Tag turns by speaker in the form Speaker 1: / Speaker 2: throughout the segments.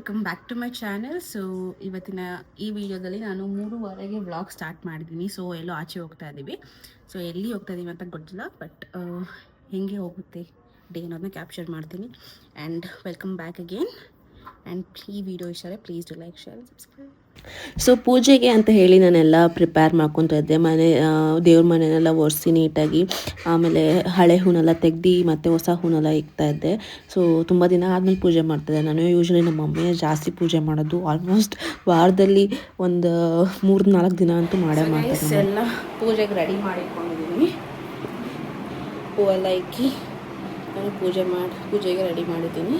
Speaker 1: Welcome back to my channel so ಇವತ್ತಿನ ಈ ವಿಡಿಯೋದಲ್ಲಿ ನಾನು ಮೂರುವರೆಗೆ ವ್ಲಾಗ್ ಸ್ಟಾರ್ಟ್ ಮಾಡಿದ್ದೀನಿ. ಸೊ ಎಲ್ಲೋ ಆಚೆ ಹೋಗ್ತಾ ಇದ್ದೀವಿ. ಸೊ ಎಲ್ಲಿ ಹೋಗ್ತಾ ಇದ್ದೀವಿ ಅಂತ ಗೊತ್ತಿಲ್ಲ ಬಟ್ ಹೆಂಗೆ ಹೋಗುತ್ತೆ ಡೇ ಅನ್ನೋದನ್ನ ಕ್ಯಾಪ್ಚರ್ ಮಾಡ್ತೀನಿ. And welcome back again and ಈ ವಿಡಿಯೋ ಇಷ್ಟ please do like share subscribe
Speaker 2: so ಪೂಜೆಗೆ ಅಂತ ಹೇಳಿ ನಾನೆಲ್ಲ ಪ್ರಿಪೇರ್ ಮಾಡ್ಕೊತಾ ಇದ್ದೆ. ಮನೆ ದೇವ್ರ ಮನೆಯನ್ನೆಲ್ಲ ಒರೆಸಿ ನೀಟಾಗಿ ಆಮೇಲೆ ಹಳೆ ಹೂನೆಲ್ಲ ತೆಗ್ದು ಮತ್ತು ಹೊಸ ಹೂನೆಲ್ಲ ಇಕ್ತಾ ಇದ್ದೆ. ಸೊ ತುಂಬ ದಿನ ಆದಮೇಲೆ ಪೂಜೆ ಮಾಡ್ತಿದ್ದೆ ನಾನು ಯೂಶ್ವಲಿ ನಮ್ಮ ಮಮ್ಮಿಯೇ ಜಾಸ್ತಿ ಪೂಜೆ ಮಾಡೋದು ಆಲ್ಮೋಸ್ಟ್ ವಾರದಲ್ಲಿ ಒಂದು ಮೂರು ನಾಲ್ಕು ದಿನ ಅಂತೂ ಮಾಡೇ ಮಾಡ್ತಾರೆ
Speaker 1: ಎಲ್ಲ ಪೂಜೆಗೆ ರೆಡಿ ಮಾಡಿಕೊಂಡಿದ್ದೀನಿ ಹೂವೆಲ್ಲ ಇಕ್ಕಿ ನಾನು ಪೂಜೆ ಮಾಡಿ ಪೂಜೆಗೆ ರೆಡಿ ಮಾಡಿದ್ದೀನಿ.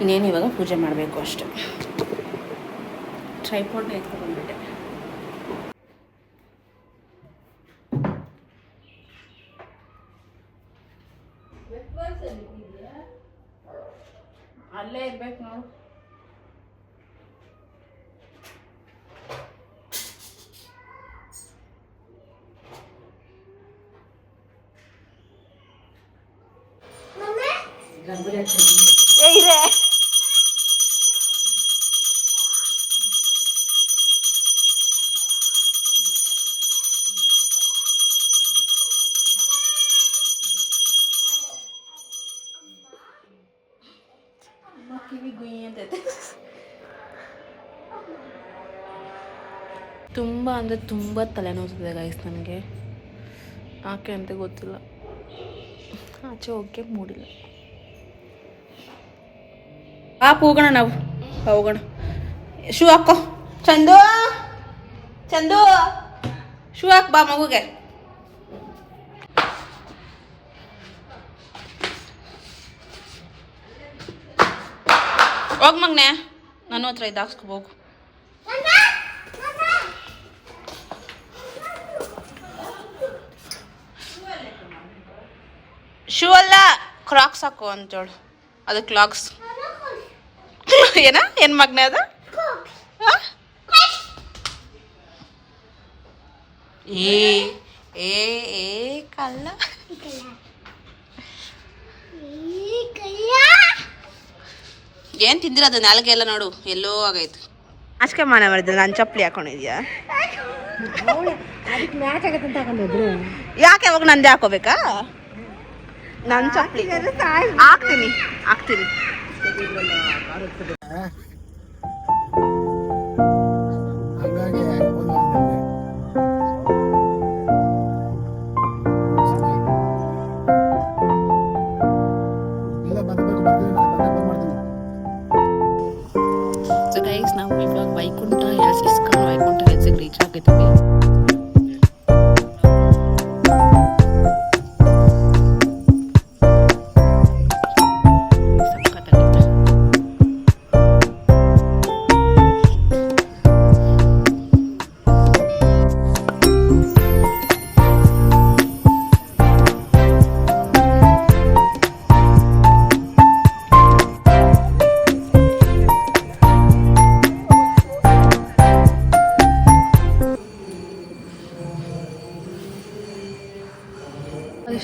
Speaker 1: ಇನ್ನೇನು ಇವಾಗ ಪೂಜೆ ಮಾಡಬೇಕು ಅಷ್ಟೆ. ಟ್ರೈಪಾಡ್ನ ಎತ್ಕೊಂಡ್ಬಿಟ್ಟೆ ಅಲ್ಲೇ ತುಂಬ ತಲೆನೋವ್ತಿದೆ ಗೈಸ್ ನನಗೆ. ಯಾಕೆ ಅಂತ ಗೊತ್ತಿಲ್ಲ. ಆಚೆ ಹೋಗಕ್ಕೆ ಮೂಡಿಲ್ಲ. ಪಾಪ ಹೋಗೋಣ ನಾವು. ಹೋಗೋಣ. ಶೂ ಹಾಕೋ. ಚಂದು. ಚಂದು. ಶೂ ಹಾಕ್ ಬಾ ಮಗುಗೆ. ಹೋಗ್ ಮಗ್ನೆ. ನನ್ನ ಹತ್ರ ಇದು ಹಾಕ್ಸ್ಕೊ ಶೂ ಅಲ್ಲ ಕ್ರಾಕ್ಸ್ ಹಾಕು ಅಂತೇಳು ಅದು ಕ್ಲಾಕ್ಸ್ ಏನ? ಏನ್ ಮಗ್ನೆ ಅದು? ಏ ಏ ಏ ಕಲ್ಲ. ಏನ್ ತಿಂದಿರೋದು ನಾಲ್ಗೆ ಎಲ್ಲ ನೋಡು. ಎಲ್ಲೋ ಆಗೈತು. ಅಷ್ಟೇ ಮನೆ ಮಾಡಿದ್ರೆ ನಾನು ಚಪ್ಪಲಿ ಹಾಕೊಂಡಿದ್ಯಾ? ಯಾಕೆ ಯಾವಾಗ ನಂದೇ ಹಾಕೋಬೇಕಾ? ನನ್ನ ಚಪ್ಪಲಿ ಹಾಕ್ತೀನಿ ಹಾಕ್ತೀನಿ.
Speaker 3: ಹಾಗಾಗಿ ಒಂದು ಇಲ್ಲ ಬರ್ಬೇಕು ಬರ್ತೀವಿ ಬಂದೇ ಮಾಡ್ತೀವಿ
Speaker 1: ಸೊ ಗೈಸ್ ನಾವು ಇವಾಗ ವೈಕುಂಠ ಹಿಲ್ಸ್ ಇಸ್ಕೊಂಡು ವೈಕುಂಠ ಹಿಲ್ಸಿಗೆ ರೀಚ್ ಆಗಿದ್ದೀವಿ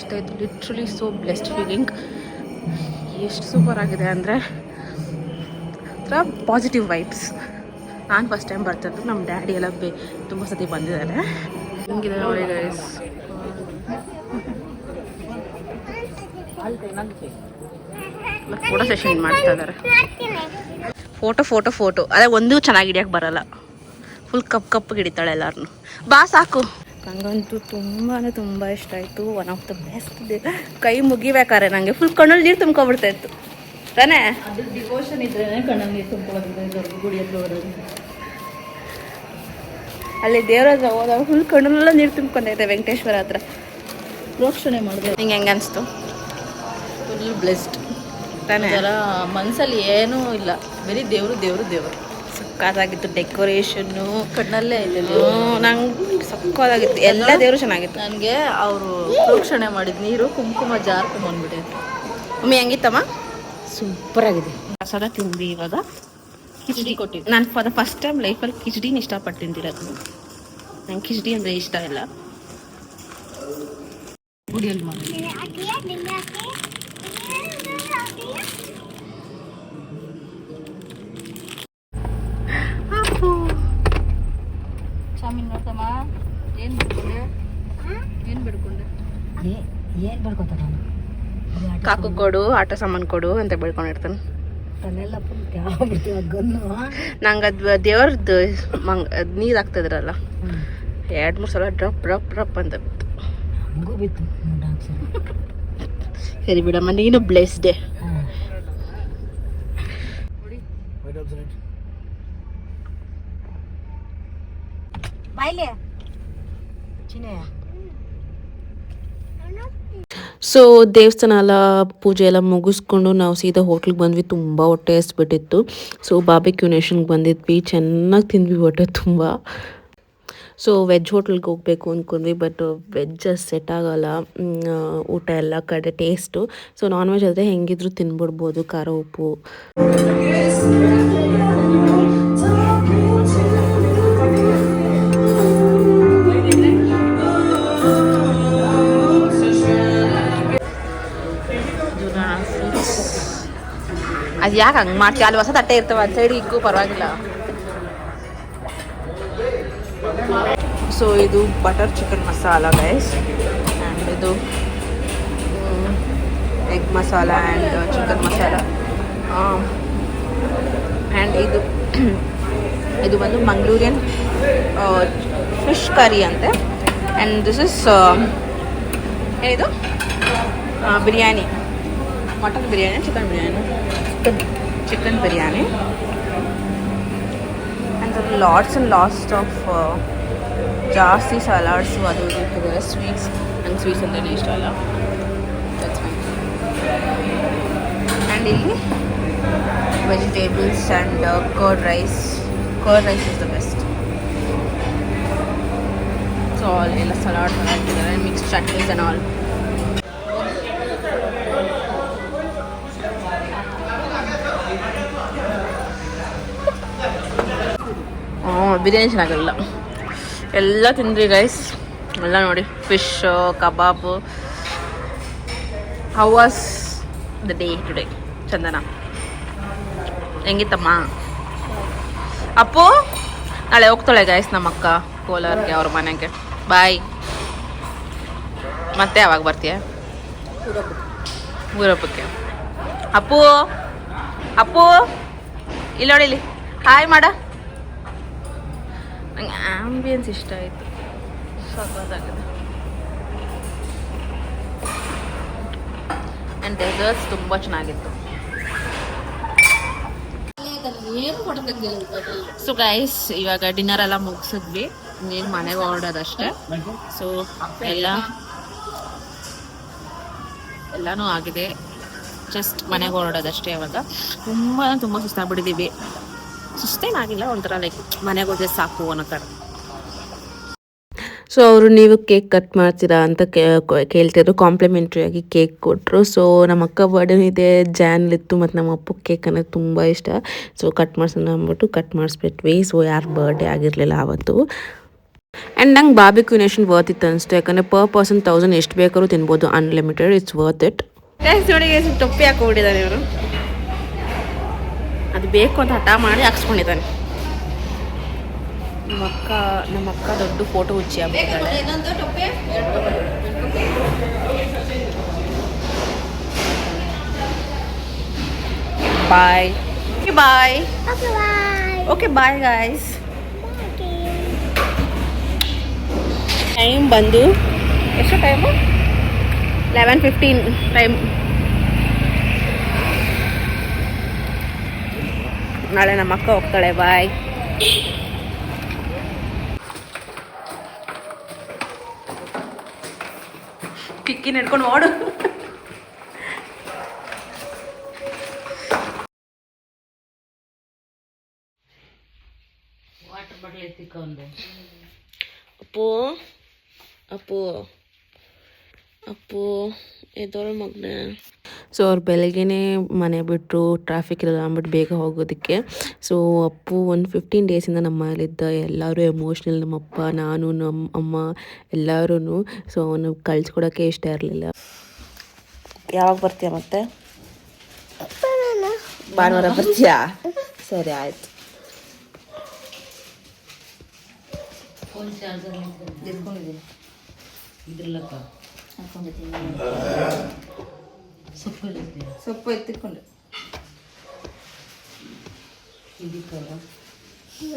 Speaker 1: ಇಷ್ಟ ಆಯಿತು. ಲಿಟ್ರಲಿ ಸೋ ಬ್ಲೆಸ್ಡ್ ಫೀಲಿಂಗ್ ಎಷ್ಟು ಸೂಪರ್ ಆಗಿದೆ ಅಂದರೆ ಒಂಥರ ಪಾಸಿಟಿವ್ ವೈಬ್ಸ್ ನಾನು ಫಸ್ಟ್ ಟೈಮ್ ಬರ್ತಿದ್ದು ನಮ್ಮ ಡ್ಯಾಡಿ ಎಲ್ಲ ಬೇ ತುಂಬ ಸತಿ ಬಂದಿದ್ದಾರೆ. ಹಿಂಗಿದೆ ನೋಡಿ ಗೈಸ್ ಫೋಟೋ ಸೆಷನ್ ಮಾಡ್ತಾ ಇದ್ದಾರೆ. ಫೋಟೋ ಫೋಟೋ ಫೋಟೋ ಅದೇ ಒಂದೂ ಚೆನ್ನಾಗಿ ಹಿಡಿಯಕ್ಕೆ ಬರಲ್ಲ. ಫುಲ್ ಕಪ್ ಕಪ್ ಹಿಡಿತಾಳೆ ಎಲ್ಲಾರನ್ನು ಬಾ, ಸಾಕು. ನಂಗಂತೂ ತುಂಬಾ ತುಂಬ ಇಷ್ಟ ಆಯಿತು. ಒನ್ ಆಫ್ ದ ಬೆಸ್ಟ್ ಕೈ ಮುಗಿಬೇಕಾರೆ ನನಗೆ ಫುಲ್ ಕಣ್ಣಲ್ಲಿ ನೀರು ತುಂಬ್ಕೊಬಿಡ್ತಾ ಇತ್ತು. ತಾನೇ?
Speaker 4: ಡಿವೋಷನ್ ಇದ್ರೇ ಕಣ್ಣಲ್ಲಿ ನೀರು ತುಂಬ್ಕೊಳ್ಳೋದಿದೆ ದೊಡ್ಡ ಗುಡಿ ಹತ್ರ ಹೋಗೋದು.
Speaker 1: ಅಲ್ಲಿ ದೇವ್ರ ಹತ್ರ ಹೋದಾಗ ಫುಲ್ ಕಣ್ಣಲ್ಲೆಲ್ಲ ನೀರು ತುಂಬ್ಕೊಂಡೈತೆ ವೆಂಕಟೇಶ್ವರ ಹತ್ರ.
Speaker 4: ಪ್ರೋಕ್ಷಣೆ ಮಾಡಿದೆ.
Speaker 1: ನಿಂಗೆ ಹೆಂಗೆ ಅನಿಸ್ತು?
Speaker 4: ಫುಲ್ ಬ್ಲೆಸ್ಡ್
Speaker 1: ತಾನೇ?
Speaker 4: ಅದರ ಮನಸ್ಸಲ್ಲಿ ಏನೂ ಇಲ್ಲ. ಬರೀ ದೇವರು ದೇವರು ದೇವರು.
Speaker 1: ಸಕ್ಕತ್ತಾಗಿತ್ತು ಡೆಕೋರೇಷನ್ನು.
Speaker 4: ಕಣ್ಣಲ್ಲೇ ಇದೆ
Speaker 1: ನಂಗೆ ಸಕ್ಕತ್ತಾಗಿತ್ತು ಎಲ್ಲ ದೇವರು ಚೆನ್ನಾಗಿತ್ತು.
Speaker 4: ನನಗೆ ಅವರು ಪ್ರೋಕ್ಷಣೆ ಮಾಡಿದ ನೀರು ಕುಂಕುಮ ಜಾರ್ಕೊಂಬಂದ್ಬಿಟ್ಟೈತೆ
Speaker 1: ಮಮ್ಮಿ ಹೆಂಗಿತ್ತಮ್ಮ?
Speaker 4: ಸೂಪರ್ ಆಗಿದೆ.
Speaker 1: ಪ್ರಸಾದ ತಿಂದ್ವಿ ಇವಾಗ.
Speaker 4: ಕಿಚಡಿ ಕೊಟ್ಟಿದ್ದು.
Speaker 1: ನಾನು ಫಾರ್ ದ ಫಸ್ಟ್ ಟೈಮ್ ಲೈಫಲ್ಲಿ ಕಿಚಡಿನ ಇಷ್ಟಪಟ್ಟು ತಿಂದಿರೋದು ನಂಗೆ ಕಿಚಡಿ ಅಂದರೆ ಇಷ್ಟ ಇಲ್ಲ.
Speaker 4: ಗುಡಿಯಲ್ಲಿ ಮಾಡಿ ಏನು ಬಿಡ್ಕೊಂಡೆ ಏನು ಬಿಡ್ಕೊಂಡೆ
Speaker 5: ಏನು
Speaker 1: ಕಾಕು ಕೊಡು ಆಟ ಸಾಮಾನು ಕೊಡು ಅಂತ
Speaker 5: ಫುಲ್ ಬಿಡ್ತೀವಿ ಗನ್ನು.
Speaker 1: ನಂಗೆ ಅದು ದೇವ್ರದ್ದು ಮಂಗ್ ಅದು ನೀರು ಹಾಕ್ತಿದ್ರಲ್ಲ ಎರಡು ಮೂರು ಸಲ ಡ್ರಪ್ ಡ್ರಪ್ ಡ್ರಪ್ ಅಂತ ಬಿತ್ತು.
Speaker 5: ಹಂಗೂ ಬಿತ್ತು
Speaker 1: ಸರಿ ಬಿಡಮ್ಮ ನೀನು ಬ್ಲೆಸ್ ಡೇ.
Speaker 5: ಬಾಯ್ಲೆ. ಚಿನ್ನೆ
Speaker 2: ಸೊ ದೇವಸ್ಥಾನ ಎಲ್ಲ ಪೂಜೆ ಎಲ್ಲ ಮುಗಿಸ್ಕೊಂಡು ನಾವು ಸೀದಾ ಹೋಟ್ಲಿಗೆ ಬಂದ್ವಿ. ತುಂಬ ಹೊಟ್ಟೆ ಹಸ್ಬಿಟ್ಟಿತ್ತು. ಸೊ ಬಾಬಿಕ್ಯೂ ನೇಷನ್ಗೆ ಬಂದಿದ್ವಿ. ಚೆನ್ನಾಗಿ ತಿಂದ್ವಿ ಹೊಟ್ಟೆ ತುಂಬ. ಸೊ ವೆಜ್ ಹೋಟ್ಲಿಗೆ ಹೋಗಬೇಕು ಅಂದ್ಕೊಂಡ್ವಿ ಬಟ್ ವೆಜ್ ಸೆಟ್ ಆಗೋಲ್ಲ. ಊಟ ಎಲ್ಲ ಕಡೆ ಟೇಸ್ಟು ಸೊ ನಾನ್ ವೆಜ್ ಆದರೆ ಹೆಂಗಿದ್ರು ತಿನ್ಬಿಡ್ಬೋದು, ಖಾರ, ಉಪ್ಪು.
Speaker 1: ಅದು ಯಾಕೆ ಹಂಗೆ ಮಾಡ್ತೀವಿ ಅಲ್ಲಿ ಹೊಸ ತಟ್ಟೆ ಇರ್ತವೆ ಒಂದು ಸೈಡ್ ಇಕ್ಕೂ ಪರವಾಗಿಲ್ಲ. ಸೊ ಇದು butter chicken masala guys and ಇದು egg masala and chicken masala and ಇದು ಇದು ಬಂದು ಮಂಗ್ಳೂರಿಯನ್ ಫಿಶ್ ಕರಿ ಅಂತೆ. ಆ್ಯಂಡ್ ದಿಸ್ ಇಸ್ ಇದು biryani mutton biryani chicken biryani chicken biryani and lots and last of ಜಾಸ್ತಿ ಸಲಾಡ್ಸು ಅದು ಇದು ಇಟ್ಟಿದ್ದಾರೆ ಸ್ವೀಟ್ಸ್ ನಂಗೆ ಸ್ವೀಟ್ಸ್ ಅಂದ್ರೆ ಇಷ್ಟ ಅಲ್ಲ. ಆ್ಯಂಡ್ ಇಲ್ಲಿ vegetables and curd rice curd rice is the best so all ಎಲ್ಲ ಸಲಾಡ್ ಹಾಕಿದ್ದಾರೆ mix chutneys and all biryani ಚೆನ್ನಾಗಿರಲ್ಲ ಎಲ್ಲ ತಿಂದ್ರಿ ಗೈಸ್ ಎಲ್ಲ ನೋಡಿ fish kebab how was the day today Chandana. ಹೆಂಗಿತ್ತಮ್ಮ? Appu, ನಾಳೆ ಹೋಗ್ತಾಳೆ ಗೈಸ್ ನಮ್ಮ ಅಕ್ಕ ಕೋಲಾರ್ಗೆ ಅವ್ರ ಮನೆಗೆ. ಬಾಯ್ ಮತ್ತೆ ಯಾವಾಗ ಬರ್ತೀಯ? ಊರಪ್ಪಕ್ಕೆ. ಅಪ್ಪು ಅಪ್ಪು, ಇಲ್ಲಿ ನೋಡಿ ಇಲ್ಲಿ. ಹಾಯ್ ಮಾಡ. ನಂಗೆ ಆಂಬಿಯನ್ಸ್ ಇಷ್ಟ ಆಯಿತು. ಸಖತ್ತಾಗಿದೆ ಆ್ಯಂಡ್ ಡೆಸರ್ಟ್ಸ್ ತುಂಬ ಚೆನ್ನಾಗಿತ್ತು. ಸೊ ಗೈಸ್ ಇವಾಗ ಡಿನ್ನರ್ ಎಲ್ಲ ಮುಗಿಸಿದ್ವಿ. ಇನ್ನೇನು ಮನೆಗೆ ಹೊರಡೋದಷ್ಟೇ ಸೊ ಎಲ್ಲ ಎಲ್ಲನೂ ಆಗಿದೆ. ಜಸ್ಟ್ ಮನೆಗೆ ಹೊರಡೋದಷ್ಟೇ ಇವಾಗ ತುಂಬ ತುಂಬ ಸುಸ್ತಾಗ್ಬಿಟ್ಟಿದ್ದೀವಿ ಸುಸ್ತೇನಾಗಿಲ್ಲ ಒಂಥರ ಲೈಕ್ ಮನೆಗೆ ಹೋದ್ರೆ ಸಾಕು ಅನ್ನೋ ಥರ
Speaker 2: ಸೊ ಅವರು ನೀವು ಕೇಕ್ ಕಟ್ ಮಾಡ್ತೀರಾ ಅಂತ ಕೇಳ್ತಿದ್ರು. ಕಾಂಪ್ಲಿಮೆಂಟ್ರಿ ಆಗಿ ಕೇಕ್ ಕೊಟ್ಟರು ಸೊ ನಮ್ಮ ಅಕ್ಕ ಬರ್ಡೇ ಇದೆ ಜಾನ್ಲಿತ್ತು ಮತ್ತು ನಮ್ಮ ಅಪ್ಪ ಕೇಕ್ ಅನ್ನೋದು ತುಂಬ ಇಷ್ಟ. ಸೊ ಕಟ್ ಮಾಡ್ಸೋಣ ಅಂದ್ಬಿಟ್ಟು ಕಟ್ ಮಾಡಿಸ್ಬಿಟ್ವಿ. ಸೊ ಯಾರು ಬರ್ಡೇ ಆಗಿರಲಿಲ್ಲ ಆವತ್ತು. ಆ್ಯಂಡ್ ನಂಗೆ ಬಾಬಿ ಕ್ಯೂನೇಷನ್ ವರ್ತ್ ಇತ್ತು ಅನಿಸ್ತು. ಯಾಕಂದರೆ ಪರ್ ಪರ್ಸನ್ ತೌಸಂಡ್ ಎಷ್ಟು ಬೇಕಾದ್ರೂ ತಿನ್ಬೋದು. ಅನ್ಲಿಮಿಟೆಡ್ ಇಟ್ಸ್ ವರ್ತ್ ಇಟ್
Speaker 1: ನೋಡಿ ಟೊಪ್ಪಿ ಹಾಕೊಂಡಿದ್ದಾರೆ ಇವರು. ಅದು ಬೇಕು ಅಂತ ಹಠ ಮಾಡಿ ಹಾಕ್ಸ್ಕೊಂಡಿದ್ದಾನೆ. ನಮ್ಮ ಅಕ್ಕ ನಮ್ಮ ಅಕ್ಕ ದೊಡ್ಡ ಫೋಟೋ ಹುಚ್ಚಿ ಆಗ್ಬಿಟ್ಟಿದ್ದಾಳೆ. Bye bye okay bye guys time ಬಂದು, ಎಷ್ಟು ಟೈಮು ಲೆವೆನ್ ಫಿಫ್ಟೀನ್ ಟೈಮ್ ನಾಳೆ ನಮ್ಮ ಅಕ್ಕ ಹೋಗ್ತಾಳೆ ಬಾಯ್ ಕಿಕ್ಕಿ ನಡ್ಕೊಂಡು ಓಡು. ಅಪ್ಪು ಅಪ್ಪು ಅಪ್ಪು ಎದೋಳ ಮಗನೆ.
Speaker 2: ಸೊ ಅವ್ರು ಬೆಳಗ್ಗೆನೇ ಮನೆ ಬಿಟ್ಟರು ಟ್ರಾಫಿಕ್ ಇರಲ್ಲ ಅಂದ್ಬಿಟ್ಟು ಬೇಗ ಹೋಗೋದಕ್ಕೆ. ಸೊ ಅಪ್ಪು ಒಂದು ಫಿಫ್ಟೀನ್ ಡೇಸಿಂದ ನಮ್ಮ ಮನೇಲಿದ್ದ ಎಲ್ಲರೂ ಎಮೋಷ್ನಲ್ ನಮ್ಮಪ್ಪ ನಾನು ನಮ್ಮ ಅಮ್ಮ ಎಲ್ಲರೂ ಸೊ ಅವನು ಕಳ್ಸ್ಕೊಡೋಕ್ಕೆ ಇಷ್ಟ ಇರಲಿಲ್ಲ.
Speaker 1: ಯಾವಾಗ ಬರ್ತೀಯ ಮತ್ತೆ? ಭಾನುವಾರ ಬರ್ತೀಯಾ? ಸರಿ ಆಯ್ತು.
Speaker 5: ಇದ್ರಲ್ಲಪ್ಪ.
Speaker 4: ಹಾಕೊಂಡಿದ್ದೀನಿ
Speaker 5: ಸೊಪ್ಪು
Speaker 4: ಸೊಪ್ಪು ಎತ್ತಿಕೊಂಡು.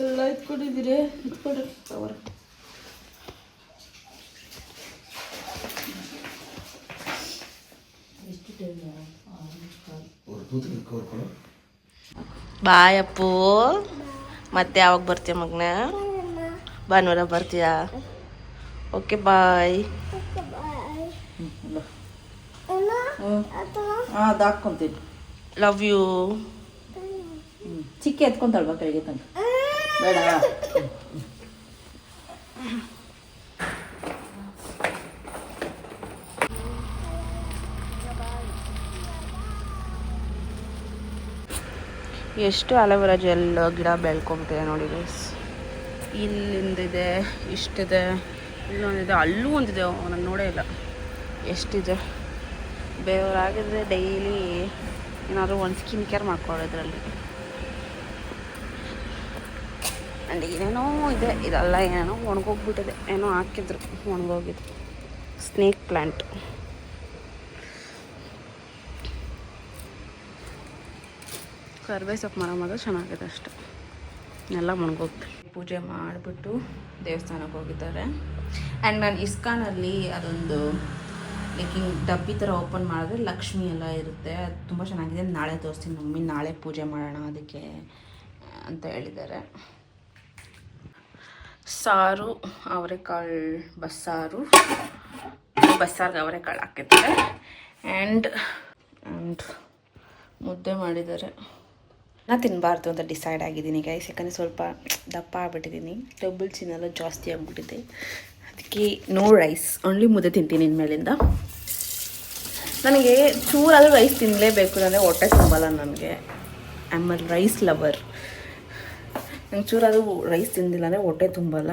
Speaker 4: ಎಲ್ಲ ಎತ್ಕೊಂಡಿದ್ದೀರಿ? ಎತ್ಕೊಂಡ್ರಿ
Speaker 3: ಅವರು
Speaker 1: ಬಾಯ್ ಅಪ್ಪು. ಮತ್ತೆ ಯಾವಾಗ ಬರ್ತೀಯ ಮಗ್ನ? ಭಾನುವಾರ ಬರ್ತೀಯಾ? ಓಕೆ ಬಾಯ್
Speaker 4: ಅದು ಹಾಕ್ಕೊಂತೀನಿ
Speaker 1: ಲವ್ ಯು
Speaker 4: ಚಿಕ್ಕ ಎತ್ಕೊಂತಾಳ್ವ ಕೈಗೆ ತನಕ ಬೇಡ.
Speaker 1: ಎಷ್ಟು ಅಲೋವೆರಾ ಜೆಲ್ ಗಿಡ ಬೆಳ್ಕೊಂಬಿಟ್ಟಿದೆ ನೋಡಿ ಗೈಸ್ ಇಲ್ಲಿಂದಿದೆ ಇಷ್ಟಿದೆ ಇಲ್ಲೊಂದಿದೆ ಅಲ್ಲೂ ಒಂದಿದೆ ನಾನು ನೋಡೇ ಇಲ್ಲ. ಎಷ್ಟಿದೆ? ಬೇವರಾಗಿದ್ರೆ ಡೈಲಿ ಏನಾದರೂ ಒಂದು ಸ್ಕಿನ್ ಕೇರ್ ಮಾಡ್ಕೊಳ್ಳೋದ್ರಲ್ಲಿ ಆ್ಯಂಡ್ ಏನೇನೋ ಇದೆ, ಇದೆಲ್ಲ ಏನೇನೋ ಒಣಗೋಗ್ಬಿಟ್ಟಿದೆ. ಏನೋ ಹಾಕಿದ್ರು ಒಣಗೋಗಿದ್ರು ಸ್ನೇಕ್ ಪ್ಲ್ಯಾಂಟ್ ಕರ್ಬೇ ಸೊಪ್ಪು ಮರ ಮಾತ್ರ ಚೆನ್ನಾಗಿದೆ ಅಷ್ಟೆ. ಎಲ್ಲ ಮುಣಗೋಗ್ತು ಪೂಜೆ ಮಾಡಿಬಿಟ್ಟು ದೇವಸ್ಥಾನಕ್ಕೆ ಹೋಗಿದ್ದಾರೆ. ಆ್ಯಂಡ್ ನಾನು ಇಸ್ಕಾನಲ್ಲಿ ಅದೊಂದು ಲೈಕ್ ಹಿಂಗೆ ಡಬ್ಬಿ ಥರ ಓಪನ್ ಮಾಡಿದ್ರೆ ಲಕ್ಷ್ಮಿ ಎಲ್ಲ ಇರುತ್ತೆ. ಅದು ತುಂಬ ಚೆನ್ನಾಗಿದೆ. ನಾಳೆ ತೋರಿಸ್ತೀನಿ ಮಮ್ಮಿ. ನಾಳೆ ಪೂಜೆ ಮಾಡೋಣ ಅದಕ್ಕೆ ಅಂತ ಹೇಳಿದ್ದಾರೆ. ಸಾರು, ಅವರೆಕಾಳು, ಬಸ್ಸಾರು. ಬಸ್ಸಾರ್ಗೆ ಅವರೆಕಾಳು ಹಾಕಿದ್ದಾರೆ. ಆ್ಯಂಡ್ ಆ್ಯಂಡ್ ಮುದ್ದೆ ಮಾಡಿದ್ದಾರೆ. ನಾ ತಿನ್ನಬಾರ್ದು ಅಂತ ಡಿಸೈಡ್ ಆಗಿದ್ದೀನಿ ಗೈಸ್ ಯಾಕಂದರೆ ಸ್ವಲ್ಪ ದಪ್ಪ ಆಗ್ಬಿಟ್ಟಿದ್ದೀನಿ. ಡಬಲ್ ಚಿನ್ನೆಲ್ಲ ಜಾಸ್ತಿ ಆಗಿಬಿಟ್ಟಿದೆ. ಅದಕ್ಕೆ ನೋ ರೈಸ್ ಓನ್ಲಿ ಮುದ್ದೆ ತಿಂತೀನಿ ಇನ್ಮೇಲಿಂದ. ನನಗೆ ಚೂರಾದರೂ ರೈಸ್ ತಿನ್ನಲೇಬೇಕು ಅಂದರೆ ಹೊಟ್ಟೆ ತುಂಬಲ್ಲ ನನಗೆ. ಐ ಆಮ್ ರೈಸ್ ಲವರ್ ನಂಗೆ ಚೂರಾದರೂ ರೈಸ್ ತಿಂದಿಲ್ಲ ಅಂದರೆ ಹೊಟ್ಟೆ ತುಂಬಲ್ಲ.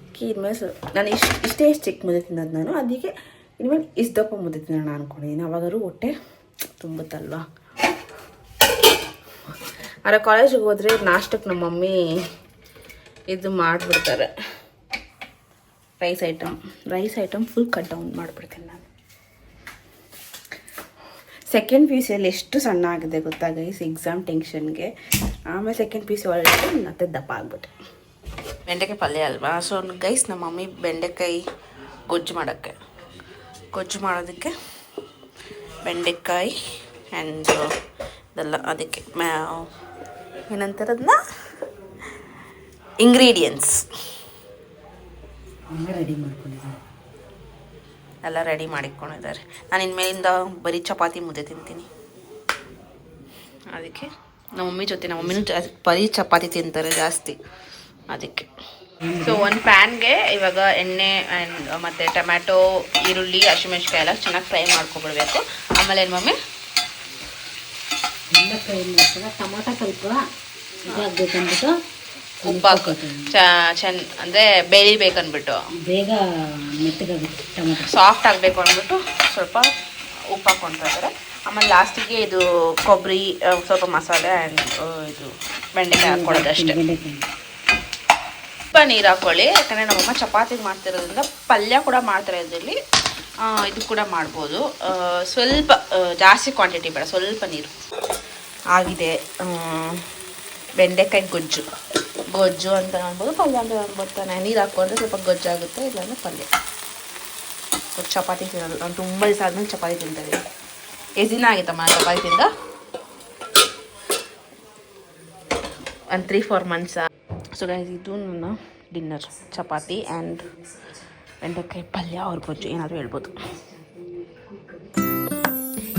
Speaker 1: ಅದಕ್ಕೆ ಇನ್ಮೇಲೆ ನಾನು ಇಷ್ಟು ಇಷ್ಟೇ ಇಷ್ಟು ಚಿಕ್ಕ ಮುದ್ದೆ ತಿನ್ನೋದು ನಾನು. ಅದಕ್ಕೆ ಇನ್ಮೇಲೆ ಇಷ್ಟು ದಪ್ಪ ಮುದ್ದೆ ತಿನ್ನೋಣ ಅಂದ್ಕೊಂಡಿದ್ದೀನಿ ಅವಾಗಾದ್ರೂ ಹೊಟ್ಟೆ ತುಂಬುತ್ತಲ್ವಾ? ಆದರೆ ಕಾಲೇಜಿಗೆ ಹೋದರೆ ನಾಷ್ಟಕ್ಕೆ ನಮ್ಮ ಮಮ್ಮಿ ಇದು ಮಾಡಿಬಿಡ್ತಾರೆ. Rice item rice item full cut down ಮಾಡಿಬಿಡ್ತೀನಿ ನಾನು. ಸೆಕೆಂಡ್ ಪಿ ಎಷ್ಟು ಸಣ್ಣ ಆಗಿದೆ ಗೊತ್ತಾ ಗೈಸ್ ಎಕ್ಸಾಮ್ ಟೆನ್ಷನ್ಗೆ ಆಮೇಲೆ ಸೆಕೆಂಡ್ ಪಿ ಯು ಸಿ ಮತ್ತೆ ದಪ್ಪ ಆಗ್ಬಿಟ್ಟೆ. ಬೆಂಡೆಕಾಯಿ ಪಲ್ಯ ಅಲ್ವಾ? ಸೊ ಗೈಸ್ ನಮ್ಮ ಮಮ್ಮಿ ಬೆಂಡೆಕಾಯಿ ಗೊಜ್ಜು ಮಾಡೋಕ್ಕೆ. ಗೊಜ್ಜು ಮಾಡೋದಕ್ಕೆ ಬೆಂಡೆಕಾಯಿ ಆ್ಯಂಡ್ ಇದೆಲ್ಲ ಅದಕ್ಕೆ, ಮ್ಯಾ ಏನಂತಾರೆ ಅದನ್ನ ಇಂಗ್ರೀಡಿಯೆಂಟ್ಸ್
Speaker 5: ಹಂಗೆ ರೆಡಿ ಮಾಡ್ಕೊಂಡಿದ್ದಾರೆ.
Speaker 1: ಎಲ್ಲ ರೆಡಿ ಮಾಡಿಕೊಂಡಿದ್ದಾರೆ. ನಾನು ಇನ್ಮೇಲಿಂದ ಬರೀ ಚಪಾತಿ ಮುದ್ದೆ ತಿಂತೀನಿ. ಅದಕ್ಕೆ ನಮ್ಮ ಮಮ್ಮಿ ಜೊತೆ ನಮ್ಮ ಮಮ್ಮಿನೂ ಜಾಸ್ತಿ ಬರೀ ಚಪಾತಿ ತಿಂತಾರೆ ಜಾಸ್ತಿ. ಅದಕ್ಕೆ. ಸೊ ಒಂದು ಪ್ಯಾನ್ಗೆ ಇವಾಗ ಎಣ್ಣೆ ಆ್ಯಂಡ್ ಮತ್ತು ಟೊಮ್ಯಾಟೊ ಈರುಳ್ಳಿ ಹಸಿಮೆಣ್ಸಿಕಾಯಿ ಎಲ್ಲ ಚೆನ್ನಾಗಿ ಫ್ರೈ ಮಾಡ್ಕೊಬಿಡ್ಬೇಕು. ಆಮೇಲೆ ಏನು ಮಮ್ಮಿ?
Speaker 5: ಎಲ್ಲ ಫ್ರೈ ಮಾಡ್ತಾರೆ? ಟೊಮೊಟೊ ಸ್ವಲ್ಪ ಇದಾಗಬೇಕಂದ್ಬಿಟ್ಟು
Speaker 1: ಉಪ್ಪು ಹಾಕು. ಚ ಚೆನ್ನ ಅಂದರೆ ಬೇಯಬೇಕನ್ಬಿಟ್ಟು.
Speaker 5: ಬೇಗ ಮೆತ್ತಗಾಗುತ್ತೆ ಟೊಮೊಟೊ.
Speaker 1: ಸಾಫ್ಟ್ ಆಗಬೇಕು ಅಂದ್ಬಿಟ್ಟು ಸ್ವಲ್ಪ ಉಪ್ಪು ಹಾಕ್ಕೊಳ್ತಾ ಇದ್ದಾರೆ ಆಮೇಲೆ ಲಾಸ್ಟಿಗೆ ಇದು ಕೊಬ್ಬರಿ ಸ್ವಲ್ಪ ಮಸಾಲೆ ಆ್ಯಂಡ್ ಇದು ಬೆಂಡೆಕಾಯಿ ಹಾಕ್ಕೊಳ್ಳೋದು ಅಷ್ಟೇ. ಸ್ವಲ್ಪ ನೀರು ಹಾಕ್ಕೊಳ್ಳಿ ಯಾಕಂದರೆ ನಮ್ಮಮ್ಮ ಚಪಾತಿಗೆ ಮಾಡ್ತಿರೋದ್ರಿಂದ ಪಲ್ಯ ಕೂಡ ಮಾಡ್ತಾರೆ ಇದರಲ್ಲಿ ಇದು ಕೂಡ ಮಾಡ್ಬೋದು. ಸ್ವಲ್ಪ ಜಾಸ್ತಿ ಕ್ವಾಂಟಿಟಿ ಬೇಡ ಸ್ವಲ್ಪ ನೀರು. ಆಗಿದೆ ಬೆಂಡೆಕಾಯಿ ಗೊಜ್ಜು. ಗೊಜ್ಜು ಅಂತ ಅನ್ಬೋದು, ಪಲ್ಯ ಅಂತ ಅನ್ಬೋದು ತಾನೆ. ನೀರು ಹಾಕೊಂಡ್ರೆ ಸ್ವಲ್ಪ ಗೊಜ್ಜಾಗುತ್ತೆ ಇಲ್ಲಾಂದ್ರೆ ಪಲ್ಯ. ಚಪಾತಿ ತಿನ್ನೋದು. ನಾನು ತುಂಬ ದಿವಸ ಆದ್ಮೇಲೆ ಚಪಾತಿ ತಿಂತಾರೆ ದಿನ ಆಗಿತ್ತಮ್ಮ ಚಪಾತಿ ತಿಂದ? ಒಂದು three four months so guys ಇದು ನನ್ನ ಡಿನ್ನರ್ ಚಪಾತಿ ಆ್ಯಂಡ್ ಬೆಂಡೆಕಾಯಿ ಪಲ್ಯ ಅವ್ರ ಗೊಜ್ಜು, ಏನಾದರೂ ಹೇಳ್ಬೋದು.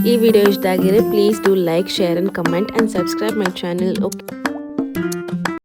Speaker 2: ಈ ವಿಡಿಯೋ ಇಷ್ಟ ಆಗಿದ್ರೆ please do like share and comment and subscribe my channel okay